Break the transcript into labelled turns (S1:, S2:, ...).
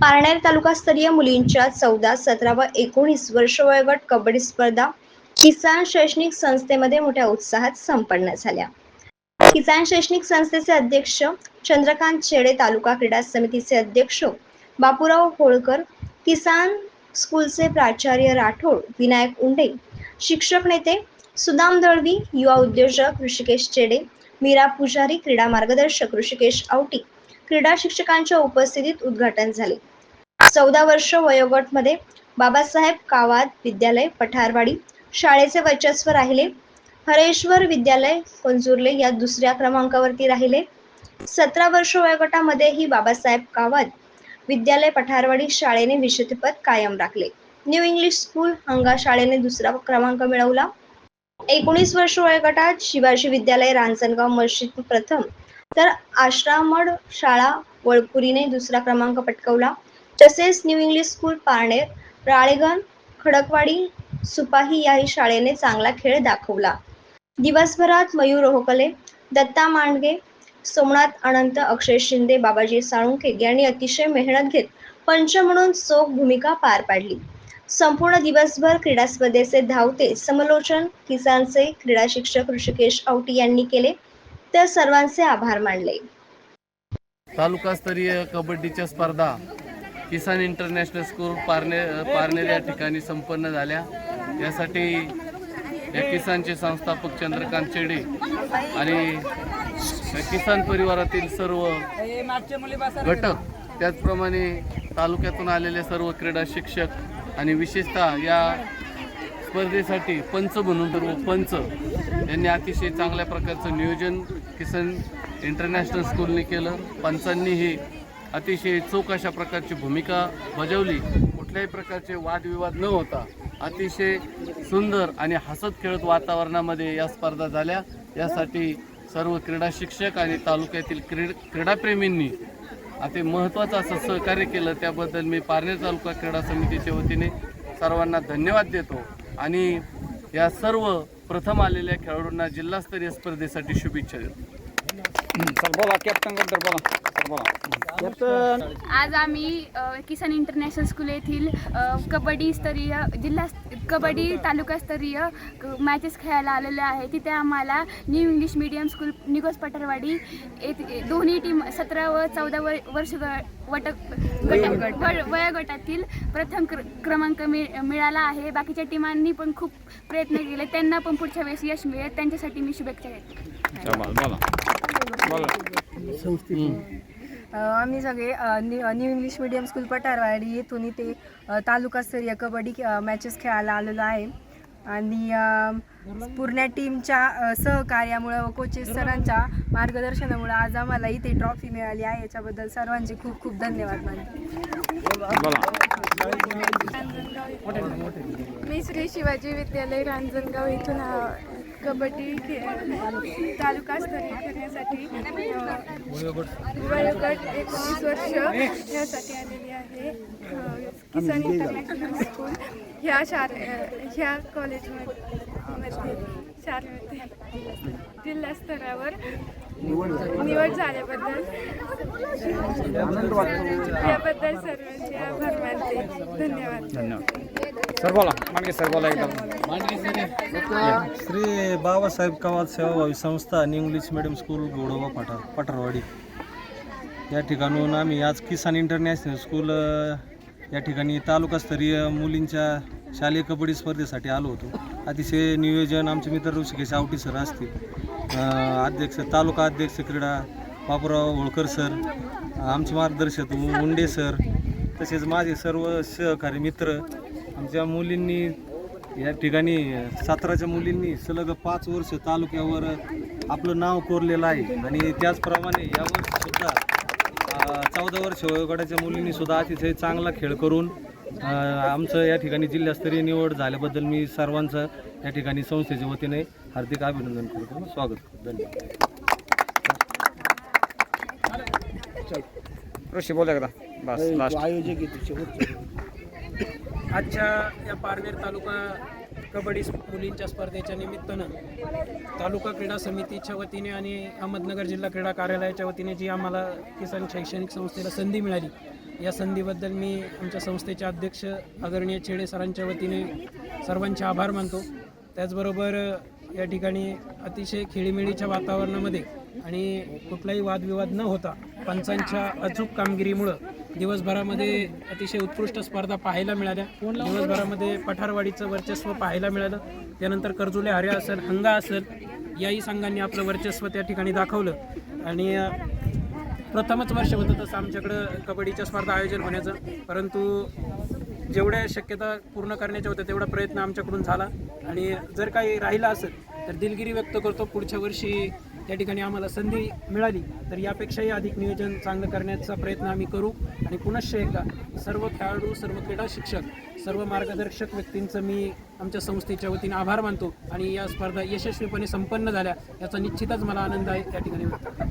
S1: पारनेर तालुकास्तरीय मुलींच्या चौदा सतरा व एकोणीस वर्ष वयोगट कबड्डी स्पर्धा किसान शैक्षणिक संस्थेमध्ये मोठ्या उत्साहात संपन्न झाल्या. किसान शैक्षणिक संस्थेचे अध्यक्ष चंद्रकांत चेडे तालुका क्रीडा समितीचे अध्यक्ष बापूराव होळकर किसान स्कूलचे प्राचार्य राठोड विनायक उंडे शिक्षक नेते सुदाम दळवी युवा उद्योजक ऋषिकेश चेडे मीरा पुजारी क्रीडा मार्गदर्शक ऋषिकेश आवटी क्रीडा शिक्षकांच्या उपस्थितीत उद्घाटन झाले. चौदा वर्ष वयोगटमध्ये बाबासाहेब कावाद विद्यालय पठारवाडी शाळेचे वर्चस्व राहिले. हरेश्वर विद्यालय कंजूर्ले या दुसऱ्या क्रमांकावरती राहिले. सतरा वर्ष वयोगटामध्येही बाबासाहेब कावाद विद्यालय पठारवाडी शाळेने विजेतेपद कायम राखले. न्यू इंग्लिश स्कूल हंगा शाळेने दुसरा क्रमांक मिळवला. एकोणीस वर्ष वयोगटात शिवाजी विद्यालय रांजणगाव मस्जिद प्रथम तर आश्रामड शाळा वळपुरीने दुसरा क्रमांक पटकवला. तसेच new English school Parner Ralegan Khadakwadi सुपाही याही शाळेने चांगला खेळ दाखवला. दिवसभरात मयूर रोहकले दत्ता मांडगे सोमनाथ अनंत अक्षय शिंदे बाबाजी साळुंखे यांनी अतिशय मेहनत घेत पंच म्हणून चोख भूमिका पार पाडली. संपूर्ण दिवसभर क्रीडा स्पर्धेचे धावते समलोचन किसानचे क्रीडा शिक्षक ऋषिकेश औटी यांनी केले. त्या सर्वांचे आभार मानले.
S2: तालुकास्तरीय कबड्डीच्या स्पर्धा किसान इंटरनॅशनल स्कूल पारने पारनेर या ठिकाणी संपन्न झाल्या. यासाठी या किसानचे संस्थापक चंद्रकांत चेडे आणि या किसान परिवारातील सर्व घटक त्याचप्रमाणे तालुक्यातून आलेले सर्व क्रीडा शिक्षक आणि विशेषतः या स्पर्धेसाठी पंच म्हणून तर पंच. यांनी अतिशय चांगल्या प्रकारचं नियोजन किसन इंटरनॅशनल स्कूलने केलं. पंचांनीही अतिशय चोख अशा प्रकारची भूमिका बजावली. कुठल्याही प्रकारचे वादविवाद न होता अतिशय सुंदर आणि हसत खेळत वातावरणामध्ये या स्पर्धा झाल्या. यासाठी सर्व क्रीडा शिक्षक आणि तालुक्यातील क्रीड क्रीडाप्रेमींनी अति महत्त्वाचं असं सहकार्य केलं. त्याबद्दल मी पारनेर तालुका क्रीडा समितीच्या वतीने सर्वांना धन्यवाद देतो. आणि या सर्व प्रथम आलेल्या खेळाडूंना जिल्हास्तरीय स्पर्धेसाठी शुभेच्छा देतो.
S3: चल बोला कॅप्टनबद्दल बोला. चल बोला. कॅप्टन
S4: आज आम्ही अ, किसान इंटरनॅशनल स्कूल येथील अ, कबड्डी स्तरीय जिल्हा कबड्डी तालुकास्तरीय मॅचेस खेळायला आलेले आहे. तिथे आम्हाला new English medium school Nigoj Patharwadi येथे दोन्ही टीम सतरा व चौदा व वर्ष ग- वट गट व- वयोगटातील प्रथम क्र क्रमांक मिळ मिळाला आहे. बाकीच्या टीमांनी पण खूप प्रयत्न केले. त्यांना पण पुढच्या वेळेस यश मिळेल. त्यांच्यासाठी मी शुभेच्छा देते.
S3: बोला.
S5: आम्ही सगळे new English medium school Patharwadi येथून इथे तालुकास्तरीय कबड्डी मॅचेस खेळायला आलेलो आहे. आणि पूर्ण टीमच्या सहकार्यामुळं व कोचेस सरांच्या मार्गदर्शनामुळं आज आम्हाला इथे ट्रॉफी मिळाली आहे. याच्याबद्दल सर्वांचे खूप खूप धन्यवाद मानते.
S6: मी श्री शिवाजी विद्यालय रांजणगाव इथून कबड्डी खे तालुकास्तरीय खेळण्यासाठी वयोगट एकोणीस वर्ष यासाठी आलेली आहे. अ, किसान इंटरनॅशनल स्कूल ह्या शाळे ह्या कॉलेजमध्ये शाळेमध्ये जिल्हा स्तरावर निवड झाल्याबद्दल. याबद्दल सर्वांचे आभार मानते. धन्यवाद.
S3: धन्यवाद. सर बोला मांडगे सर बोला एकदम
S7: श्री बाबासाहेब कवाद सेवाभावी संस्था आणि इंग्लिश मिडियम स्कूल गोडोबा पठार पठारवाडी. या ठिकाणून आम्ही आज किसान इंटरनॅशनल स्कूल या ठिकाणी तालुकास्तरीय मुलींच्या शालेय कबड्डी स्पर्धेसाठी आलो होतो. अतिशय नियोजन आमचे मित्र ऋषिकेश आवटी सर असतील अध्यक्ष तालुका अध्यक्ष क्रीडा बापूराव होळकर सर आमचे मार्गदर्शक मुंडे सर तसेच माझे सर्व सहकारी मित्र आमच्या मुलींनी या ठिकाणी साताराच्या मुलींनी सलग पाच वर्ष तालुक्यावर आपलं नाव कोरलेलं आहे. आणि त्याचप्रमाणे यावर सुद्धा चौदा वर्ष वयोगटाच्या मुलींनी सुद्धा अतिशय चांगला खेळ करून आमचं या ठिकाणी जिल्हास्तरीय निवड झाल्याबद्दल मी सर्वांचं या ठिकाणी संस्थेच्या वतीने हार्दिक अभिनंदन करतो. स्वागत. करतो धन्यवाद.
S3: ऋषी बोला एकदा. बस लास्ट
S8: आजच्या या पारनेर तालुका कबड्डी मुलींच्या स्पर्धेच्या निमित्तानं तालुका क्रीडा समितीच्या वतीने आणि अहमदनगर जिल्हा क्रीडा कार्यालयाच्या वतीने जी आम्हाला किसान शैक्षणिक संस्थेला संधी मिळाली या संधीबद्दल मी आमच्या संस्थेचे अध्यक्ष आदरणीय छेडे सरांच्या वतीने सर्वांचे आभार मानतो. त्याचबरोबर या ठिकाणी अतिशय खेळीमेळीच्या वातावरणामध्ये आणि कुठलाही वादविवाद न होता पंचांच्या अचूक कामगिरीमुळं दिवसभरामध्ये अतिशय उत्कृष्ट स्पर्धा पाहायला मिळाल्या. दिवसभरामध्ये पठारवाडीचं वर्चस्व पाहायला मिळालं. त्यानंतर कर्जुले हर्या असेल हंगा असेल याही संघांनी आपलं वर्चस्व त्या ठिकाणी दाखवलं. आणि प्रथमच वर्ष होतं तसं आमच्याकडं कबड्डीच्या स्पर्धा आयोजन होण्याचं. परंतु जेवढ्या शक्यता पूर्ण करण्याच्या होत्या तेवढा प्रयत्न आमच्याकडून झाला. आणि जर काही राहिलं असेल तर दिलगिरी व्यक्त करतो पुढच्या वर्षी त्या ठिकाणी आम्हाला संधी मिळाली. तर यापेक्षाही अधिक नियोजन चांगलं करण्याचा प्रयत्न आम्ही करू. आणि पुनश्च एकदा सर्व खेळाडू सर्व क्रीडा शिक्षक सर्व मार्गदर्शक व्यक्तींचं मी आमच्या संस्थेच्या वतीने आभार मानतो. आणि या स्पर्धा यशस्वीपणे संपन्न झाल्या याचा निश्चितच मला आनंद आहे त्या ठिकाणी.